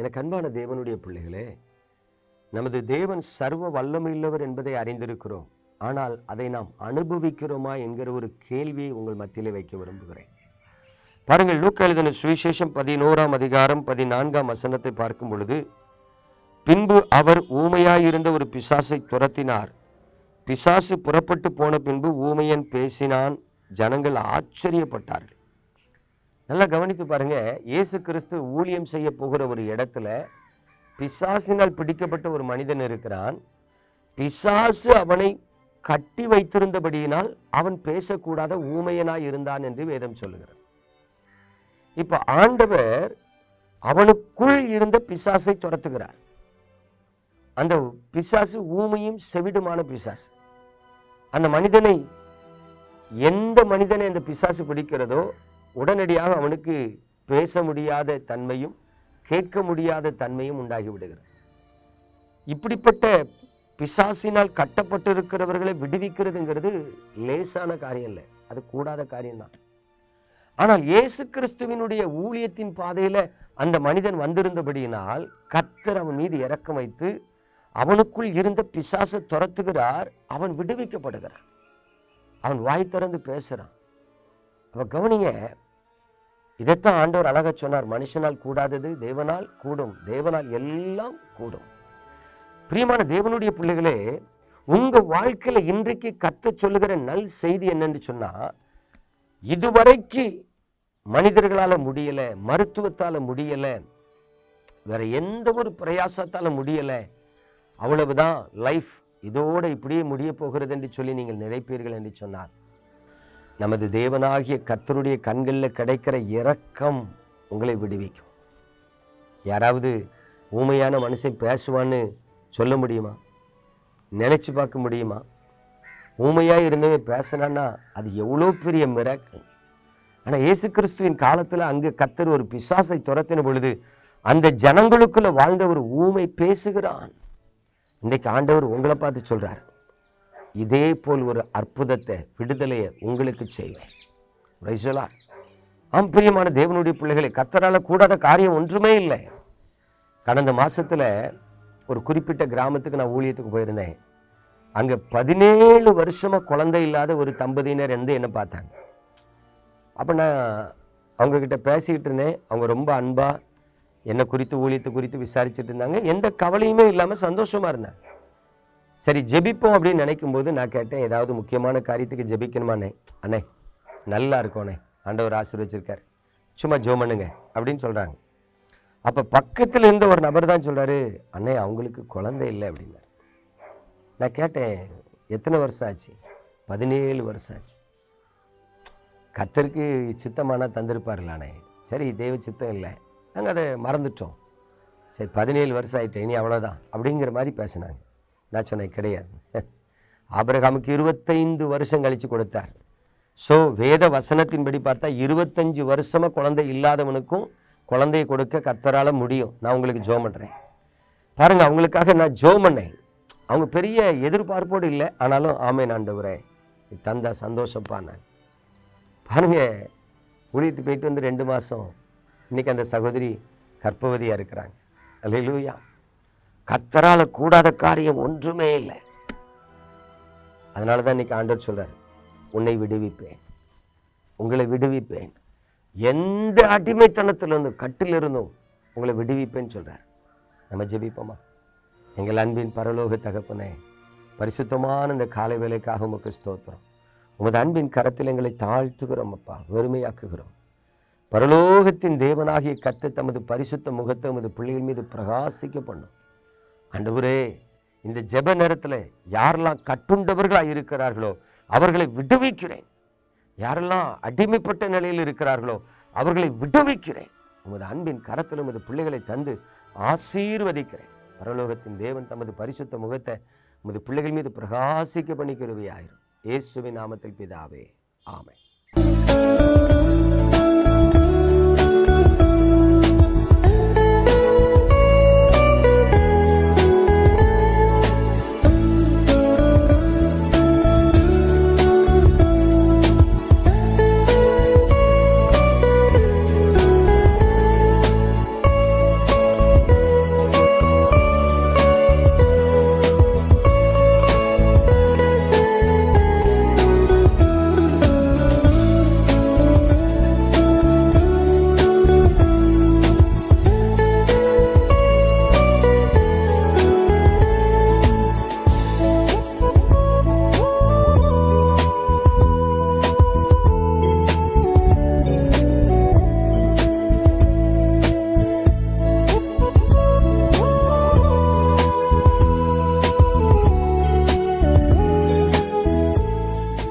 எனக்கு அன்பான தேவனுடைய பிள்ளைகளே நமது தேவன் சர்வ வல்லமையுள்ளவர் என்பதை அறிந்திருக்கிறோம். ஆனால் அதை நாம் அனுபவிக்கிறோமா என்கிற ஒரு கேள்வியை உங்கள் மத்தியிலே வைக்க விரும்புகிறேன். பாருங்கள் லூக்க எழுதின சுவிசேஷம் பதினோராம் அதிகாரம் பதினான்காம் வசனத்தை பார்க்கும் பொழுது பின்பு அவர் ஊமையாயிருந்த ஒரு பிசாசை துரத்தினார். பிசாசு புறப்பட்டு போன பின்பு ஊமையன் பேசினான் ஜனங்கள் ஆச்சரியப்பட்டார்கள். நல்லா கவனித்து பாருங்க. இயேசு கிறிஸ்து ஊழியம் செய்ய போகிற ஒரு இடத்துல பிசாசினால் பிடிக்கப்பட்ட ஒரு மனிதன் இருக்கிறான். பிசாசு அவனை கட்டி வைத்திருந்தபடியினால் அவன் பேசக்கூடாத ஊமையனாய் இருந்தான் என்று வேதம் சொல்லுகிறார் இப்போ ஆண்டவர் அவனுக்குள் இருந்த பிசாசை துரத்துகிறார். அந்த பிசாசு ஊமையும் செவிடுமான பிசாசு. அந்த மனிதனை எந்த மனிதனை அந்த பிசாசு பிடிக்கிறதோ உடனடியாக அவனுக்கு பேச முடியாத தன்மையும் கேட்க முடியாத தன்மையும் உண்டாகி விடுகிறது இப்படிப்பட்ட பிசாசினால் கட்டப்பட்டிருக்கிறவர்களை விடுவிக்கிறதுங்கிறது லேசான காரியம் இல்லை அது கூடாத காரியம்தான் ஆனால் இயேசு கிறிஸ்துவினுடைய ஊழியத்தின் பாதையில அந்த மனிதன் வந்திருந்தபடியினால் கர்த்தர் அவன் மீது இறக்கம் வைத்து அவனுக்குள் இருந்த பிசாசை துரத்துகிறார் அவன் விடுவிக்கப்படுகிறான். அவன் வாய் திறந்து பேசுறான். அப்போ கவனிங்க இதைத்தான் ஆண்டவர் அழகாக சொன்னார் மனுஷனால் கூடாதது தேவனால் கூடும் தேவனால் எல்லாம் கூடும். பிரியமான தேவனுடைய பிள்ளைகளே உங்கள் வாழ்க்கையில் இன்றைக்கு கத்த சொல்லுகிற நல் செய்தி என்னன்னு சொன்னால் இதுவரைக்கு மனிதர்களால் முடியலை மருத்துவத்தால் முடியலை வேற எந்த ஒரு பிரயாசத்தால் முடியலை அவ்வளவுதான் லைஃப் இதோடு இப்படியே முடிய போகிறது என்று சொல்லி நீங்கள் நினைப்பீர்கள் என்று சொன்னார். நமது தேவனாகிய கர்த்தருடைய கண்களில் கிடைக்கிற இரக்கம் உங்களை விடுவிக்கும். யாராவது ஊமையான மனுஷன் பேசுவான்னு சொல்ல முடியுமா? நினச்சி பார்க்க முடியுமா? ஊமையாக இருந்தவன் பேசினான்னா அது எவ்வளோ பெரிய மிராக்கள் ஆனால் இயேசு கிறிஸ்துவின் காலத்தில் அங்கே கத்தர் ஒரு பிசாசை துரத்தின பொழுது அந்த ஜனங்களுக்குள்ளே வாழ்ந்த ஒரு ஊமை பேசுகிறான். இன்றைக்கு ஆண்டவர் உங்களை பார்த்து சொல்கிறார் இதே போல் ஒரு அற்புதத்தை விடுதலையை உங்களுக்கு செய்வேன். ரைசலா ஆம் பிரியமான தேவனுடைய பிள்ளைகளை கத்தரால் கூடாத காரியம் ஒன்றுமே இல்லை. கடந்த மாதத்தில் ஒரு குறிப்பிட்ட கிராமத்துக்கு நான் ஊழியத்துக்கு போயிருந்தேன். அங்கே பதினேழு வருஷமாக குழந்தை இல்லாத ஒரு தம்பதியினர் வந்து என்ன பார்த்தாங்க. அப்போ நான் அவங்கக்கிட்ட பேசிக்கிட்டு இருந்தேன். அவங்க ரொம்ப அன்பாக என்னை குறித்து ஊழியத்தை குறித்து விசாரிச்சுட்டு இருந்தாங்க. எந்த கவலையுமே இல்லாமல் சந்தோஷமாக இருந்தாங்க. சரி ஜெபிப்போம் அப்படின்னு நினைக்கும் போது நான் கேட்டேன் ஏதாவது முக்கியமான காரியத்துக்கு ஜெபிக்கணுமாண்ணே அண்ணே நல்லா இருக்கோண்ணே ஆண்டவர் ஆசீர்வச்சிருக்கார். சும்மா ஜோ பண்ணுங்க அப்படின்னு சொல்கிறாங்க அப்போ பக்கத்தில் இருந்த ஒரு நபர் தான் சொல்கிறாரு அண்ணே அவங்களுக்கு குழந்தை இல்லை அப்படின்னாரு. நான் கேட்டேன் எத்தனை வருஷம் ஆச்சு? பதினேழு வருஷம் ஆச்சு. கத்தருக்கு சித்தமானா தந்திருப்பார்களானே சரி தெய்வ சித்தம் இல்லை. நாங்கள் அதை மறந்துட்டோம். சரி பதினேழு வருஷம் ஆகிட்டேன் இனி அவ்வளோதான் அப்படிங்கிற மாதிரி பேசினாங்க. நான் சொன்னேன் கிடையாது. ஆபிரகாமுக்கு இருபத்தைந்து வருஷம் கழித்து கொடுத்தார். ஸோ வேத வசனத்தின்படி பார்த்தா இருபத்தஞ்சு வருஷமாக குழந்தை இல்லாதவனுக்கும் குழந்தையை கொடுக்க கத்தரால் முடியும். நான் உங்களுக்கு ஜோம் பண்ணுறேன் பாருங்கள் அவங்களுக்காக நான் ஜோம் பண்ணேன். அவங்க பெரிய எதிர்பார்ப்போடு இல்லை ஆனாலும் ஆமை நான் நீ தந்தா சந்தோஷப்பா பாருங்க ஊழியத்துக்கு போயிட்டு வந்து ரெண்டு மாதம் இன்னைக்கு அந்த சகோதரி கர்ப்பவதியாக இருக்கிறாங்க. அல்லையிலூயா கத்தரால கூடாத காரியம் ஒன்றுமே இல்லை. அதனால தான் இன்னைக்கு ஆண்டவர் சொல்றார் உன்னை விடுவிப்பேன். உங்களை விடுவிப்பேன். எந்த அடிமைத்தனத்திலிருந்தும் கட்டிலிருந்தும் உங்களை விடுவிப்பேன்னு சொல்றார். நம்ம ஜெபிப்போமா? எங்கள் அன்பின் பரலோக தகப்பனே பரிசுத்தமான இந்த காலை வேலைக்காக உமக்கு ஸ்தோத்திரம். உமது அன்பின் கரத்தில் எங்களை தாழ்த்துகிறோம் அப்பா வெறுமையாக்குகிறோம். பரலோகத்தின் தேவனாகிய கத்தை தமது பரிசுத்த முகத்தை உமது பிள்ளைகள் மீது பிரகாசிக்க பண்ணும். ஆண்டவரே இந்த ஜெப நேரத்தில் யாரெல்லாம் கட்டுண்டவர்களாக இருக்கிறார்களோ அவர்களை விடுவிக்கிறேன். யாரெல்லாம் அடிமைப்பட்ட நிலையில் இருக்கிறார்களோ அவர்களை விடுவிக்கிறேன். உமது அன்பின் கரத்தில் உமது பிள்ளைகளை தந்து ஆசீர்வதிக்கிறேன். பரலோகத்தின் தேவன் தமது பரிசுத்த முகத்தை உமது பிள்ளைகள் மீது பிரகாசிக்க பண்ணிக்கிறவையாயிரும் இயேசுவின் நாமத்தில் பிதாவே ஆமை